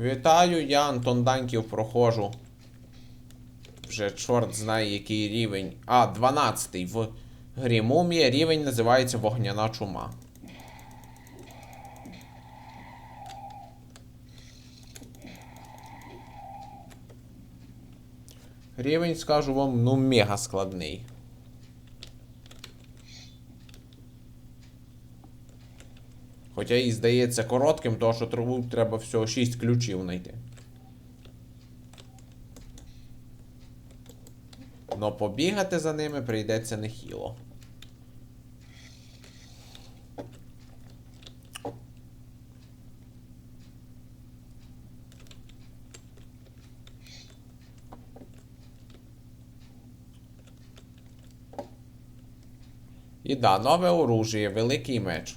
Вітаю, я Антон Даньків проходжу. Вже чорт знає який рівень. А, 12 в грі Мумія. Рівень називається Вогняна чума. Рівень, скажу вам, ну мега складний. Хоча і здається коротким, тому що трубу треба всього 6 ключів знайти. Но побігати за ними прийдеться нехило. І да, нове оружие, великий меч.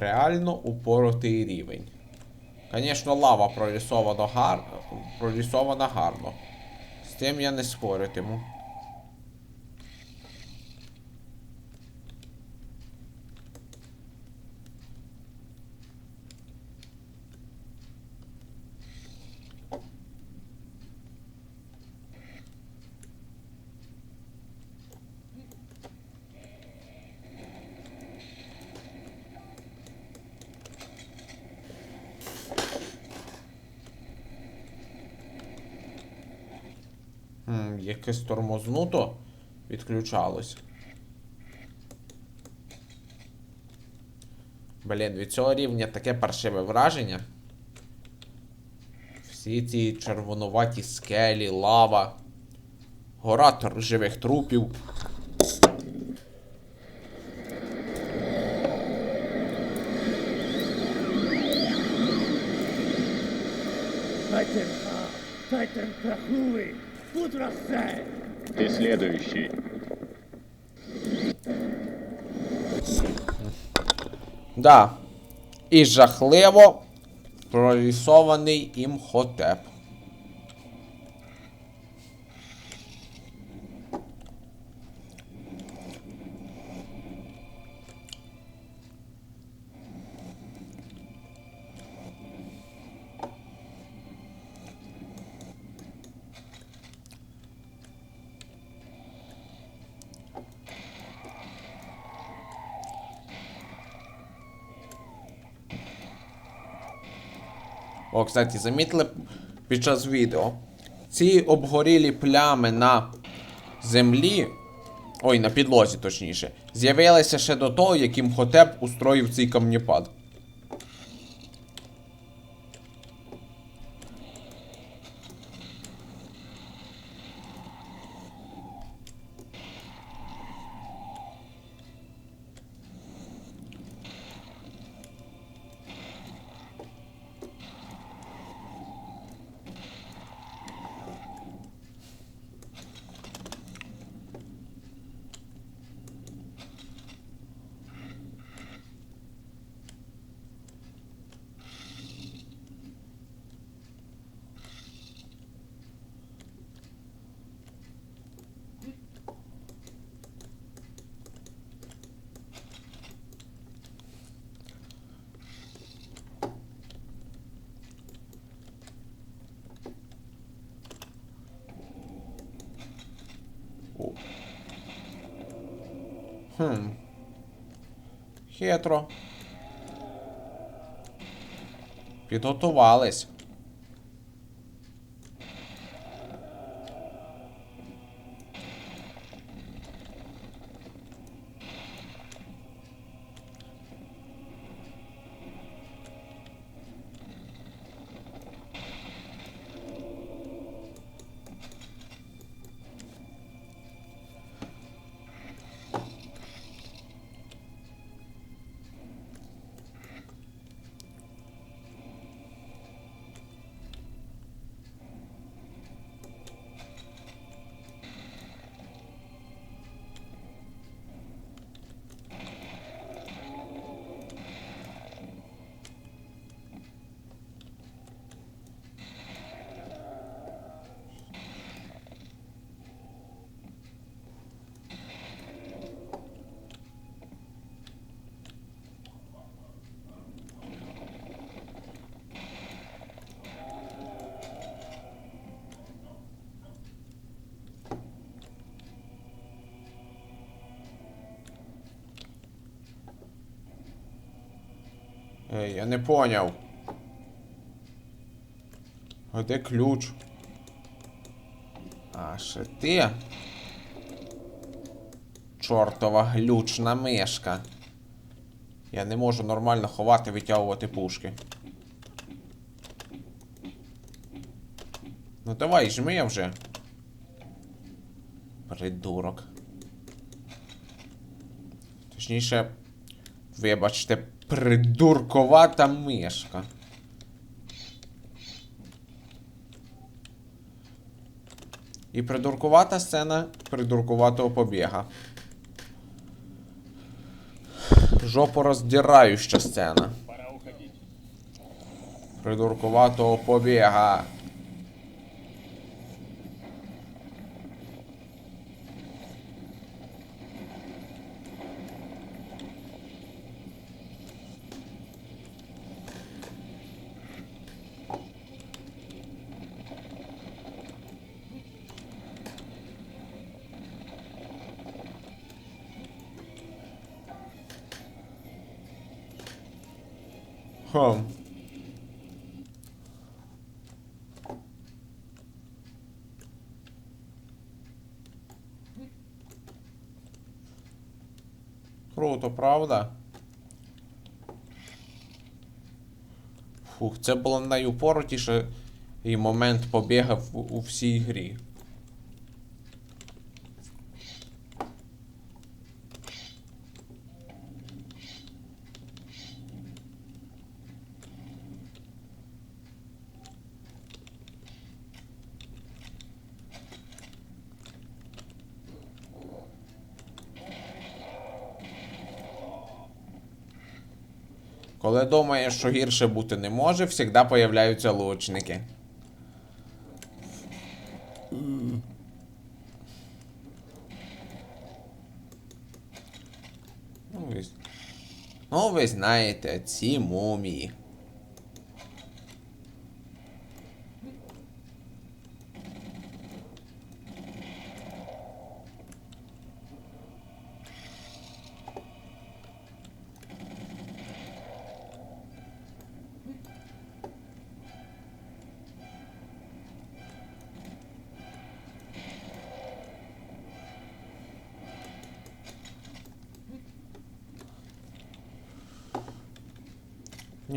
Реально упоротий рівень. Звісно, лава прорисована, гар... прорисована гарно. З тим я не споритиму. Якесь тормознуто відключалось. Блін, від цього рівня таке паршиве враження. Всі ці червонуваті скелі, лава, гора живих трупів. Тайтен, Тайтен трахнули. Ты следующий. Да. І жахливо прорисований імхотеп. О, кстати, замітили під час відео. Ці обгорілі плями на землі, ой, на підлозі точніше, з'явилися ще до того, яким хотеп устроїв цей камніпад. Хм. Хитро. Підготувались. Ей, я не поняв. А де ключ? А, ще ти? Чортова глючна мишка. Я не можу нормально ховати, витягувати пушки. Ну давай, жми я вже. Придурок. Точніше, вибачте, придурковата мишка. І придуркувата сцена придуркуватого побіга. Жопороздирающа сцена. Придуркуватого побіга. Хм. Круто, правда? Фух, це було найупоротіше і момент побіга в, у всій грі. Коли думаєш, що гірше бути не може, завжди появляються лучники. Ну, ну, ви знаєте, ці мумії.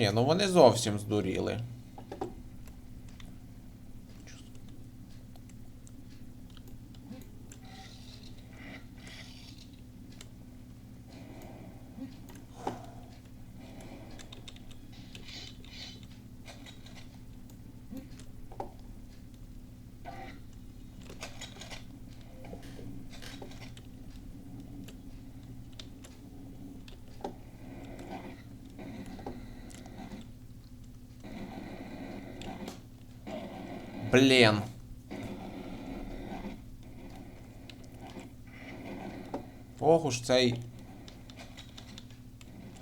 Ні, ну вони зовсім здуріли. Блін. Ох уж цей.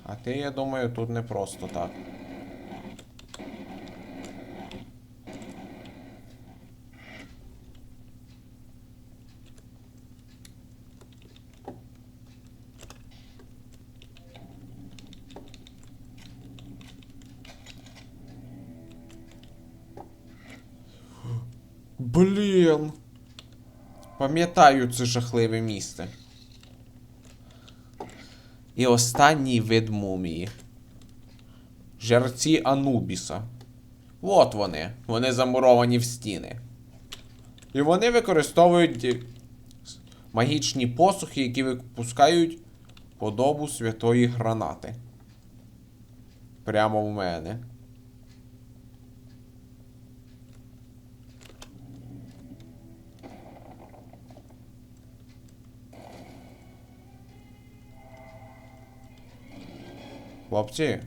А ти, я думаю, тут не просто так. Блін. Пам'ятаю це жахливе місце. І останній вид мумії. Жерці Анубіса. От вони. Вони замуровані в стіни. І вони використовують магічні посухи, які випускають подобу святої гранати. Прямо в мене. Хлопці.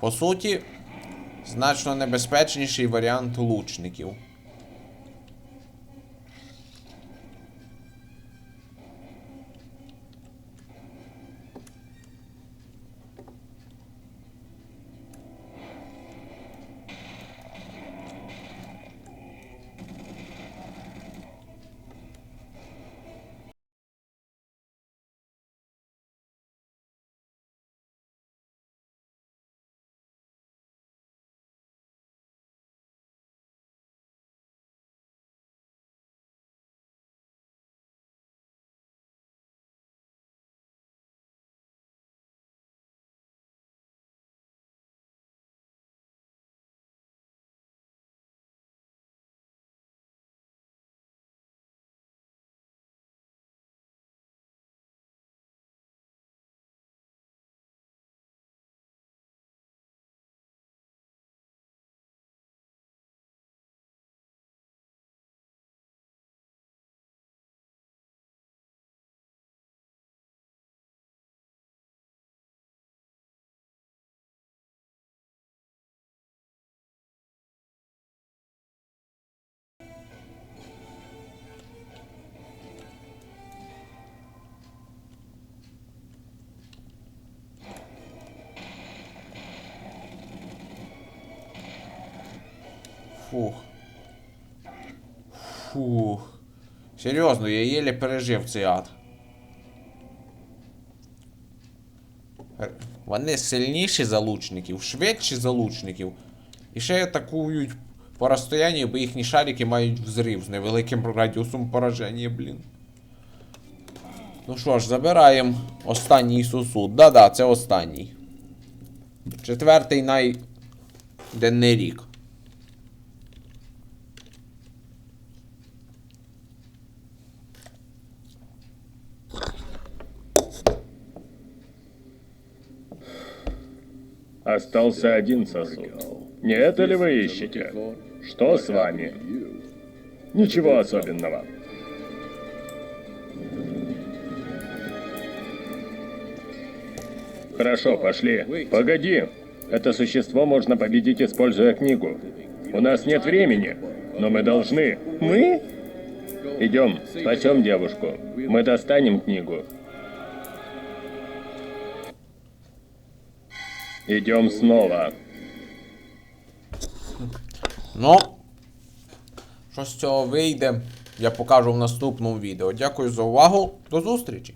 По суті, значно небезпечніший варіант лучників. Фух. Фух. Серйозно, я єлі пережив цей ад. Вони сильніші за лучників, швидші за лучників. І ще атакують по розстоянні, бо їхні шарики мають взрив з невеликим радіусом пораження, блін. Ну що ж, забираємо останній сусуд. Да-да, це останній. Четвертий най. Денний рік. Остался один сосуд. Не это ли вы ищете? Что с вами? Ничего особенного. Хорошо, пошли. Погоди. Это существо можно победить, используя книгу. У нас нет времени, но мы должны. Мы? Идем, спасем девушку. Мы достанем книгу. Идем снова. Ну. Що з цього вийде, я покажу в наступному відео. Дякую за увагу. До зустрічі!